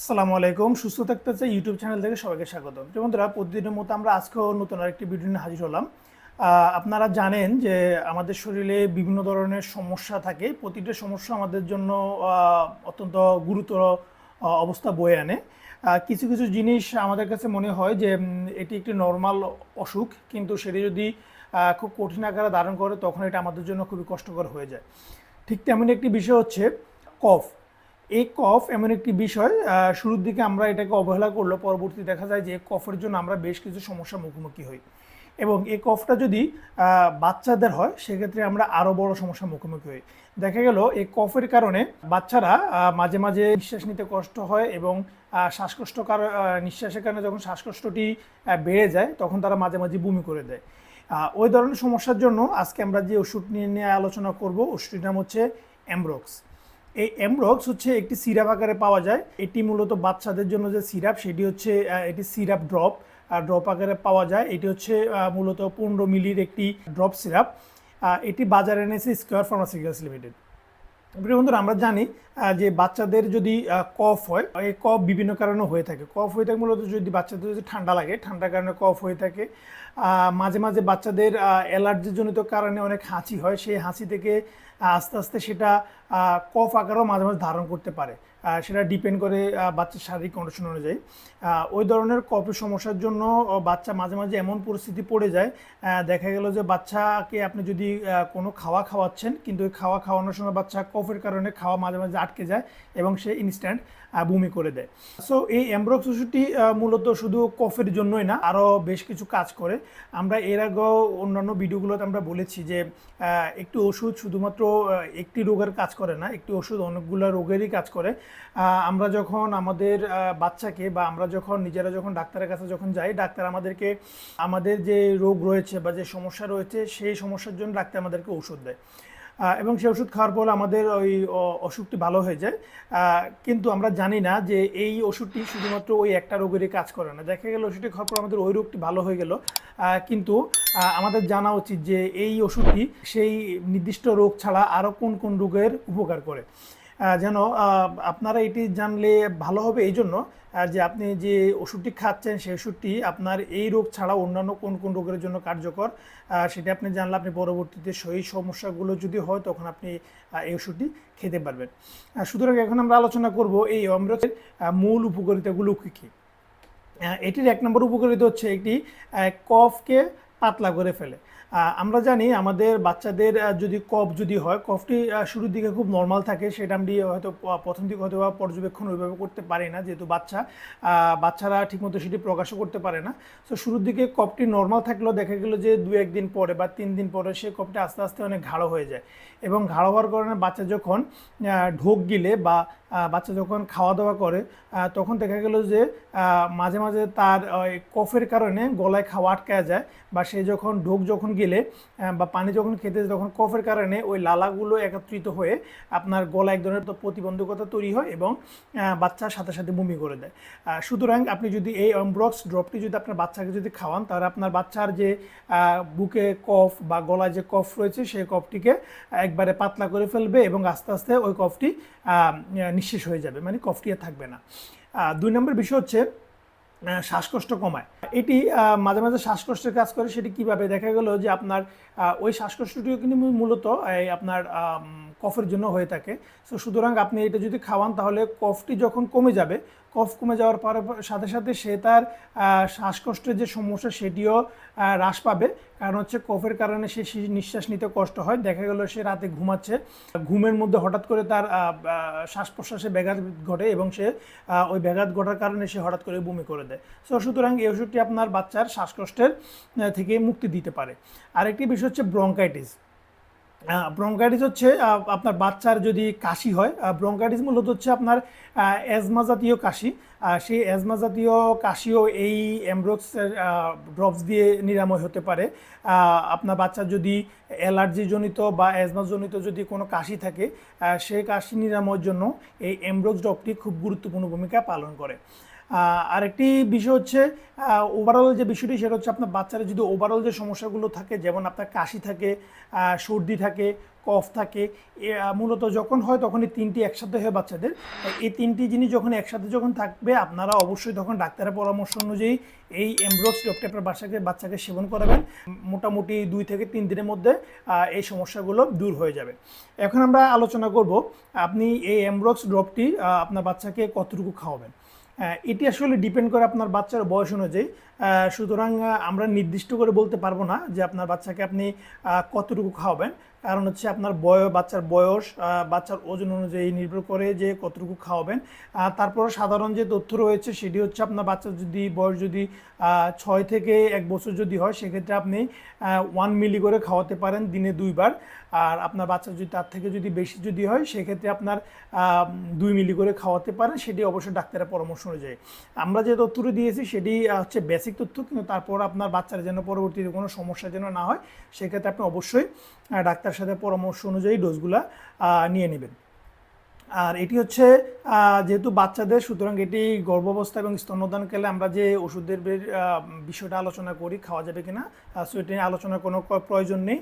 আসসালামু আলাইকুম। সুস্থ থাকতে চাই ইউটিউব চ্যানেল থেকে সবাইকে স্বাগত যে বন্ধুরা, প্রতিদিনের মতো আমরা আজকেও নতুন আরেকটি ভিডিও নিয়ে হাজির হলাম। আপনারা জানেন যে আমাদের শরীরে বিভিন্ন ধরনের সমস্যা থাকে। প্রতিটা সমস্যা আমাদের জন্য অত্যন্ত গুরুতর অবস্থা বয়ে আনে। কিছু কিছু জিনিস আমাদের কাছে মনে হয় যে এটি একটি নর্মাল অসুখ। কিন্তু সেটি যদি খুব কঠিন আকারে ধারণ করে, তখন এটা আমাদের জন্য খুবই কষ্টকর হয়ে যায়। ঠিক তেমন একটি বিষয় হচ্ছে, কফ। এই কফ এমন একটি বিষয় শুরুর দিকে আমরা এটাকে অবহেলা করলে পরবর্তী দেখা যায় যে কফের জন্য আমরা বেশ কিছু সমস্যার মুখোমুখি হই। এবং এই কফটা যদি বাচ্চাদের হয়, সেক্ষেত্রে আমরা আরও বড় সমস্যার মুখোমুখি হই। দেখা গেল এই কফের কারণে বাচ্চারা মাঝে মাঝে নিঃশ্বাস নিতে কষ্ট হয় এবং শ্বাসকষ্টকার নিঃশ্বাসের কারণে যখন শ্বাসকষ্টটি বেড়ে যায়, তখন তারা মাঝে মাঝে বমি করে দেয়। ওই ধরনের সমস্যার জন্য আজকে আমরা যে ওষুধ নিয়ে নিয়ে আলোচনা করব, ওষুধটির নাম হচ্ছে অ্যামব্রক্স এই এমরক্স হচ্ছে একটি সিরাপ আকারে পাওয়া যায়। এটি মূলত বাচ্চাদের জন্য যে সিরাপ, সেটি হচ্ছে এটি সিরাপ ড্রপ। ড্রপ আকারে পাওয়া যায়, এটি হচ্ছে মূলত পনেরো মিলির একটি ড্রপ সিরাপ। এটি বাজারে এনেছে স্কোয়ার ফার্মাসিউটিক্যালস লিমিটেড বন্ধুরা, আমরা জানি যে বাচ্চাদের যদি কফ হয়, এই কফ বিভিন্ন কারণে হয়ে থাকে। কফ হয়ে থাকে মূলত যদি বাচ্চাদের যদি ঠান্ডা লাগে, ঠান্ডার কারণে কফ হয়ে থাকে। মাঝে মাঝে বাচ্চাদের অ্যালার্জিজনিত কারণে অনেক হাঁচি হয়, সেই হাঁচি থেকে আস্তে আস্তে সেটা কফ আকারও মাঝে মাঝে ধারণ করতে পারে। সেটা ডিপেন্ড করে বাচ্চার শারীরিক কন্ডিশন অনুযায়ী। ওই ধরনের কফের সমস্যার জন্য বাচ্চা মাঝে মাঝে এমন পরিস্থিতি পড়ে যায় দেখা গেল যে বাচ্চাকে আপনি যদি কোনো খাওয়া খাওয়াচ্ছেন, কিন্তু ওই খাওয়া খাওয়ানোর সময় বাচ্চা কফের কারণে খাওয়া মাঝে মাঝে আটকে যায় এবং সে ইনস্ট্যান্ট বমি করে দেয়। সো এই অ্যামব্রক্স ওষুধটি মূলত শুধু কফের জন্যই না আরও বেশ কিছু কাজ করে। আমরা এর আগেও অন্যান্য ভিডিওগুলোতে আমরা বলেছি যে একটি ওষুধ শুধুমাত্র একটি রোগের কাজ করে না, একটি ওষুধ অনেকগুলো রোগেরই কাজ করে। আমরা যখন আমাদের বাচ্চাকে বা আমরা যখন নিজেরা যখন ডাক্তারের কাছে যখন যাই, ডাক্তার আমাদেরকে আমাদের যে রোগ রয়েছে বা যে সমস্যা রয়েছে, সেই সমস্যার জন্য ডাক্তার আমাদেরকে ওষুধ দেয়। এবং সেই ওষুধ খাওয়ার পর আমাদের ওই অসুখটি ভালো হয়ে যায়। কিন্তু আমরা জানি না যে এই ওষুধটি শুধুমাত্র ওই একটা রোগেরই কাজ করে না। দেখা গেল ওষুধটি খাওয়ার পর আমাদের ওই রোগটি ভালো হয়ে গেল। কিন্তু আমাদের জানা উচিত যে এই ওষুধটি সেই নির্দিষ্ট রোগ ছাড়া আরও কোন কোন রোগের উপকার করে। যেন আপনারা এটি জানলে ভালো হবে এই জন্য যে আপনি যে ওষুধটি খাচ্ছেন সেই ওষুধটি আপনার এই রোগ ছাড়া অন্যান্য কোন কোন রোগের জন্য কার্যকর সেটা আপনি জানলে আপনি পরবর্তীতে সেই সমস্যাগুলো যদি হয় তখন আপনি এই ওষুধটি খেতে পারবেন। সুতরাং এখন আমরা আলোচনা করব এই অমৃতের মূল উপকারিতাগুলো কী কী? এটির এক নম্বর উপকারিতা হচ্ছে একটি কফকে পাতলা করে ফেলে। আমরা জানি আমাদের বাচ্চাদের যদি কফ যদি হয়, কফটি শুরুর দিকে খুব নর্মাল থাকে, সেটা আমি হয়তো প্রথম দিকে হয়তো বা পর্যবেক্ষণ ওইভাবে করতে পারি না, যেহেতু বাচ্চা বাচ্চারা ঠিকমতো সেটি প্রকাশও করতে পারে না। তো শুরুর দিকে কফটি নর্মাল থাকলেও দেখা গেলো যে দু একদিন পরে বা তিন দিন পরে সে কফটি আস্তে আস্তে অনেক ঘাড়ো হয়ে যায়। এবং ঘাড়ো হওয়ার কারণে বাচ্চা যখন ঢোক গিলে বা বাচ্চা যখন খাওয়া দাওয়া করে তখন দেখা গেল যে মাঝে মাঝে তার ওই কফের কারণে গলায় খাওয়া আটকায় যায় বা সে যখন ঢোক যখন গেলে বা পানি যখন খেতে তখন কফের কারণে ওই লালাগুলো একত্রিত হয়ে আপনার গলা এক ধরনের তো প্রতিবন্ধকতা তৈরি হয় এবং বাচ্চার সাথে সাথে বমি করে দেয়। সুতরাং আপনি যদি এই অমব্রক্স ড্রপটি যদি আপনার বাচ্চাকে যদি খাওয়ান, তাহলে আপনার বাচ্চার যে বুকে কফ বা গলায় যে কফ রয়েছে, সেই কফটিকে একবারে পাতলা করে ফেলবে এবং আস্তে আস্তে ওই কফটি নিঃশেষ হয়ে যাবে মানে কফটিয়া থাকবে না। দুই নম্বর বিষয় হচ্ছে শ্বাসকষ্ট কমায়। এটি মাঝে মাঝে শ্বাসকষ্টের কাজ করে, সেটি কীভাবে? দেখা গেল যে আপনার ওই শ্বাসকষ্টটিও কিন্তু মূলত আপনার কফের জন্য হয়ে থাকে। সো সুতরাং আপনি এটা যদি খাওয়ান, তাহলে কফটি যখন কমে যাবে, কফ কমে যাওয়ার পরে, সাথে সাথে সে তার শ্বাসকষ্টের যে সমস্যা, সেটিও হ্রাস পাবে। কারণ হচ্ছে কফের কারণে সে নিঃশ্বাস নিতে কষ্ট হয়। দেখা গেল সে রাতে ঘুমাচ্ছে। ঘুমের মধ্যে হঠাৎ করে তার শ্বাস প্রশ্বাসে ব্যাঘাত ঘটে এবং সে ওই ব্যাঘাত ঘটার কারণে সে হঠাৎ করে বমি করে দেয়। সো সুতরাং এই ওষুধটি আপনার বাচ্চার শ্বাসকষ্টের থেকে মুক্তি দিতে পারে। আরেকটি বিষয় হচ্ছে ব্রঙ্কাইটিস ব্রঙ্কাইটিস হচ্ছে আপনার বাচ্চার যদি কাশি হয় ব্রঙ্কাইটিস মূলত হচ্ছে আপনার অ্যাজমা জাতীয় কাশি। সেই অ্যাজমা জাতীয় কাশিও এই অ্যামব্রক্স ড্রপস দিয়ে নিরাময় হতে পারে। আপনার বাচ্চার যদি অ্যালার্জিজনিত বা অ্যাজমাজনিত যদি কোনো কাশি থাকে সেই কাশি নিরাময়ের জন্য এই অ্যামব্রক্স ড্রপটি খুব গুরুত্বপূর্ণ ভূমিকা পালন করে। আরেকটি বিষয় হচ্ছে ওভারঅল যে বিষয়টি, সেটা হচ্ছে আপনার বাচ্চারা যদি ওভারঅল যে সমস্যাগুলো থাকে, যেমন আপনার কাশি থাকে সর্দি থাকে, কফ থাকে মূলত যখন হয় তখন এই তিনটি একসাথে হয় বাচ্চাদের। এই তিনটি জিনিস যখন একসাথে যখন থাকবে, আপনারা অবশ্যই তখন ডাক্তারের পরামর্শ অনুযায়ী এই এমব্রক্স আপনার বাচ্চাকে বাচ্চাকে সেবন করাবেন। মোটামুটি দুই থেকে তিন দিনের মধ্যে এই সমস্যাগুলো দূর হয়ে যাবে। এখন আমরা আলোচনা করব, আপনি এই এমব্রক্স ড্রপটি আপনার বাচ্চাকে কতটুকু খাওয়াবেন? এটি আসলে ডিপেন্ড করে আপনার বাচ্চার বয়স অনুযায়ী। সুতরাং আমরা নির্দিষ্ট করে বলতে পারব না যে আপনার বাচ্চাকে আপনি কতটুকু খাওয়াবেন। কারণ হচ্ছে আপনার বয়স বাচ্চার বয়স বাচ্চার ওজন অনুযায়ী নির্ভর করে যে কতটুকু খাওয়াবেন। তারপর সাধারণ যে তথ্য রয়েছে, সেটি হচ্ছে আপনার বাচ্চার যদি বয়স যদি ছয় থেকে এক বছর যদি হয়, সেক্ষেত্রে আপনি ওয়ান মিলি করে খাওয়াতে পারেন দিনে দুইবার। আর আপনার বাচ্চা যদি, তার থেকে যদি বেশি যদি হয়, সেক্ষেত্রে আপনার দুই মিলি করে খাওয়াতে পারেন। সেটি অবশ্যই ডাক্তারের পরামর্শ অনুযায়ী। আমরা যে তথ্যটি দিয়েছি সেটি হচ্ছে বেসিক তথ্য, কিন্তু তারপর আপনার বাচ্চার যেন পরবর্তীতে কোনো সমস্যা যেন না হয়, সেক্ষেত্রে আপনি অবশ্যই ডাক্তার সাথে পরামর্শ অনুযায়ী ডোজগুলা নিয়ে নেবেন। আর এটি হচ্ছে যেহেতু বাচ্চাদের, সুতরাং এটি গর্ভাবস্থা এবং স্তন্যদান স্তন্যদানকালে আমরা যে ওষুধের বিষয়টা আলোচনা করি, খাওয়া যাবে কিনা সো এটি নিয়ে আলোচনার কোনো প্রয়োজন নেই।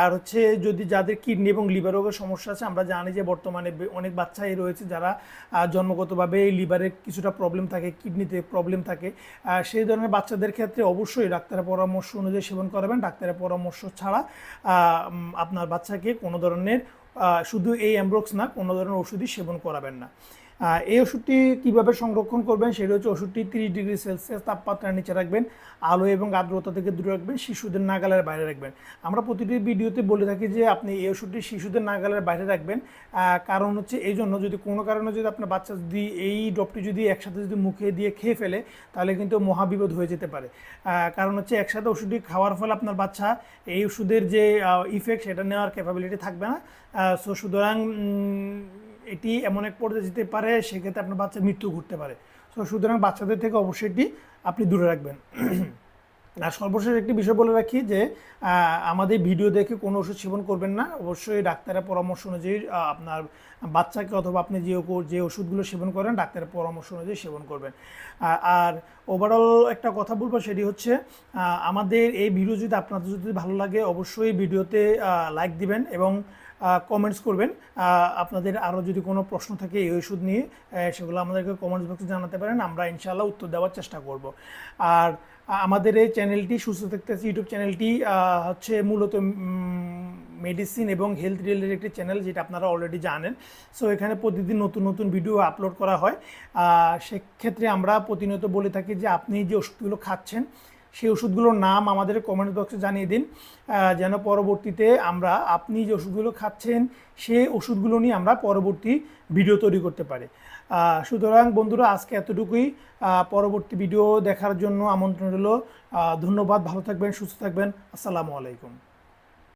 আর হচ্ছে, যদি যাদের কিডনি এবং লিভার রোগের সমস্যা আছে, আমরা জানি যে বর্তমানে অনেক বাচ্চাই রয়েছে যারা জন্মগতভাবে লিভারের কিছুটা প্রবলেম থাকে, কিডনিতে প্রবলেম থাকে। সেই ধরনের বাচ্চাদের ক্ষেত্রে অবশ্যই ডাক্তারের পরামর্শ অনুযায়ী সেবন করাবেন। ডাক্তারের পরামর্শ ছাড়া আপনার বাচ্চাকে কোনো ধরনের শুধু এই অ্যাম্ব্রক্স না কোনো ধরনের ওষুধই সেবন করাবেন না। এই ওষুধটি কীভাবে সংরক্ষণ করবেন? সেটা হচ্ছে ওষুধটি তিরিশ ডিগ্রি সেলসিয়াস তাপমাত্রার নিচে রাখবেন, আলো এবং আর্দ্রতা থেকে দূরে রাখবেন, শিশুদের নাগালের বাইরে রাখবেন। আমরা প্রতিটি ভিডিওতে বলে থাকি যে আপনি এই ওষুধটি শিশুদের নাগালের বাইরে রাখবেন কারণ হচ্ছে এই জন্য যদি কোনো কারণে যদি আপনার বাচ্চা যদি এই ড্রপটি যদি একসাথে যদি মুখে দিয়ে খেয়ে ফেলে, তাহলে কিন্তু মহাবিপদ হয়ে যেতে পারে। কারণ হচ্ছে একসাথে ওষুধটি খাওয়ার ফলে আপনার বাচ্চা এই ওষুধের যে ইফেক্ট সেটা নেওয়ার ক্যাপাবিলিটি থাকবে না। সো সুতরাং এটি এমন এক পর্যায়ে যেতে পারে, সেক্ষেত্রে আপনার বাচ্চার মৃত্যু ঘটতে পারে। তো সুতরাং বাচ্চাদের থেকে অবশ্যই এটি আপনি দূরে রাখবেন। আর সর্বশেষ একটি বিষয় বলে রাখি যে আমাদের ভিডিও দেখে কোনো ওষুধ সেবন করবেন না। অবশ্যই ডাক্তারের পরামর্শ অনুযায়ী আপনার বাচ্চাকে অথবা আপনি যে যে ওষুধগুলো সেবন করেন, ডাক্তারের পরামর্শ অনুযায়ী সেবন করবেন। আর ওভারঅল একটা কথা বলব, সেটি হচ্ছে আমাদের এই ভিডিও যদি আপনাদের যদি ভালো লাগে, অবশ্যই ভিডিওতে লাইক দিবেন এবং কমেন্টস করবেন। আপনাদের আরও যদি কোনো প্রশ্ন থাকে এই ওষুধ নিয়ে সেগুলো আমাদেরকে কমেন্টস বক্সে জানাতে পারেন, আমরা ইনশাআল্লাহ উত্তর দেওয়ার চেষ্টা করব। আর আমাদের এই চ্যানেলটি সুস্থ থাকতেছে ইউটিউব চ্যানেলটি হচ্ছে মূলত মেডিসিন এবং হেলথ রিলেটেড একটি চ্যানেল যেটা আপনারা অলরেডি জানেন। সো এখানে প্রতিদিন নতুন নতুন ভিডিও আপলোড করা হয়। সেক্ষেত্রে আমরা প্রতিনিয়ত বলে থাকি যে আপনি যে ওষুধগুলো খাচ্ছেন সেই ওষুধগুলোর নাম আমাদের কমেন্ট বক্সে জানিয়ে দিন। যেন পরবর্তীতে আমরা, আপনি যে ওষুধগুলো খাচ্ছেন, সেই ওষুধগুলো নিয়ে আমরা পরবর্তী ভিডিও তৈরি করতে পারি। সুতরাং বন্ধুরা, আজকে এতটুকুই। পরবর্তী ভিডিও দেখার জন্য আমন্ত্রণ রইল। ধন্যবাদ, ভালো থাকবেন, সুস্থ থাকবেন। আসসালামু আলাইকুম।